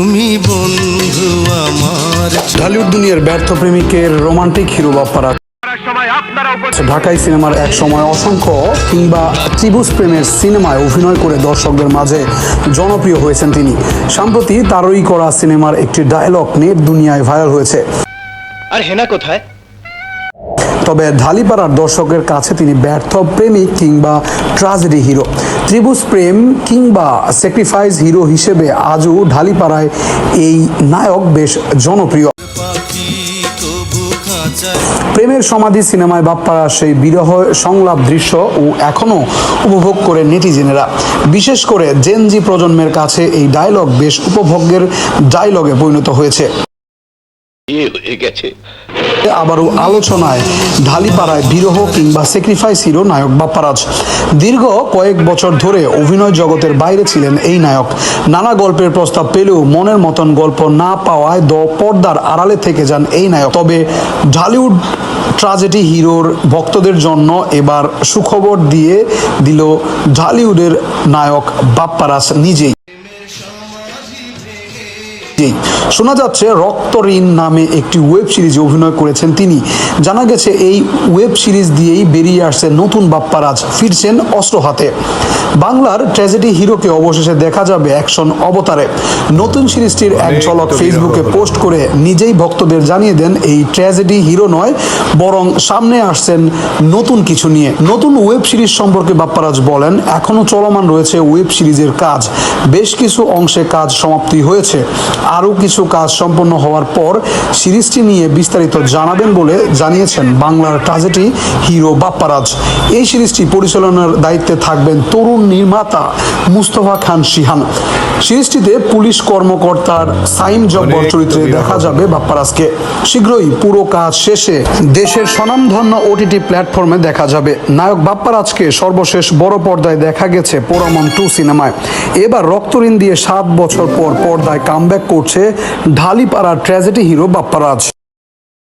তুমি বন্ধু আমার ঢালিউড দুনিয়ার ব্যর্থ প্রেমিকের রোমান্টিক হিরো বাপ্পারা ঢাকাই সিনেমার এক সময় অসংখ্য কিংবা ত্রিভুজ প্রেমের সিনেমায় অভিনয় করে দর্শকদের মাঝে জনপ্রিয় হয়েছেন তিনি। সম্প্রতি তারই করা সিনেমার একটি ডায়লগ নেট দুনিয়ায় ভাইরাল হয়েছে। আর হেনা কোথায়? তবে ঢালিপাড়ার দর্শকের কাছে তিনি ব্যর্থ প্রেমিক কিংবা ট্রাজেডি হিরো। ত্রিভুজ প্রেম কিংবা স্যাক্রিফাইস হিরো হিসেবে আজও ঢালিপাড়ায় এই নায়ক বেশ জনপ্রিয়। প্রেমের সমাধি সিনেমায় বাপ্পারা সেই বিরহ সংলাপ দৃশ্য ও এখনও উপভোগ করে নেটিজেনেরা। বিশেষ করে জেনজি প্রজন্মের কাছে এই ডায়লগ বেশ উপভোগ্যের ডায়লগে পরিণত হয়েছে। বিয়ে হয়ে গেছে। আবারও আলোচনায় ঢালিপাড়ায় বিরহ কিংবা স্যাক্রিফাইস হিরো নায়ক বাপ্পারাজ। দীর্ঘ কয়েক বছর ধরে অভিনয় জগতের বাইরে ছিলেন এই নায়ক। নানা গল্পের প্রস্তাব পেলেও মনের মতন গল্প না পাওয়ায় দ পর্দার আড়ালে থেকে যান এই নায়ক। তবে ঢালিউড ট্রাজেডি হিরোর ভক্তদের জন্য এবার সুখবর দিয়ে দিল ঢালিউডের নায়ক বাপ্পারাজ নিজেই। জি, শোনা যাচ্ছে রক্তঋণ নামে একটি ওয়েব সিরিজে অভিনয় করেছেন তিনি। জানা গেছে এই ওয়েব সিরিজ দিয়েই বেরিয়ে আসছে নতুন বাপ্পারাজ ফিরছেন অস্ত্র হাতে। বাংলার ট্র্যাজেডি হিরোকে অবশেষে দেখা যাবে অ্যাকশন অবতারে। নতুন সিরিজটির এক ঝলক ফেসবুকে পোস্ট করে নিজেই ভক্তদের জানিয়ে দেন এই ট্র্যাজেডি হিরো নয় বরং সামনে আসছেন নতুন কিছু নিয়ে। নতুন ওয়েব সিরিজ সম্পর্কে বাপ্পারাজ বলেন এখনও চলমান রয়েছে ওয়েব সিরিজের কাজ। বেশ কিছু অংশে কাজ সমাপ্তি হয়েছে। আরও কিছু কাজ সম্পন্ন হওয়ার পর সিরিজটি নিয়ে বিস্তারিত জানাবেন বলে জানিয়েছেন বাংলার ট্রাজেডি হিরো বাপ্পারাজ। এই সিরিজটি পরিচালনার দায়িত্বে থাকবেন তরুণ নির্মাতা মুস্তফা খান শিহান। সিরিজটিতে পুলিশ কর্মকর্তার সাইম জব্বর চরিত্রে দেখা যাবে বাপ্পারাজকে। শীঘ্রই পুরো কাজ শেষে দেশের স্বনামধন্য ওটিটি প্ল্যাটফর্মে দেখা যাবে। নায়ক বাপ্পারাজকে সর্বশেষ বড় পর্দায় দেখা গেছে পোরামন টু সিনেমায়। এবার রক্তঋণ দিয়ে সাত বছর পর পর্দায় কামব্যাক করছে ঢালিপাড়ার ট্র্যাজেডি হিরো বাপ্পারাজ।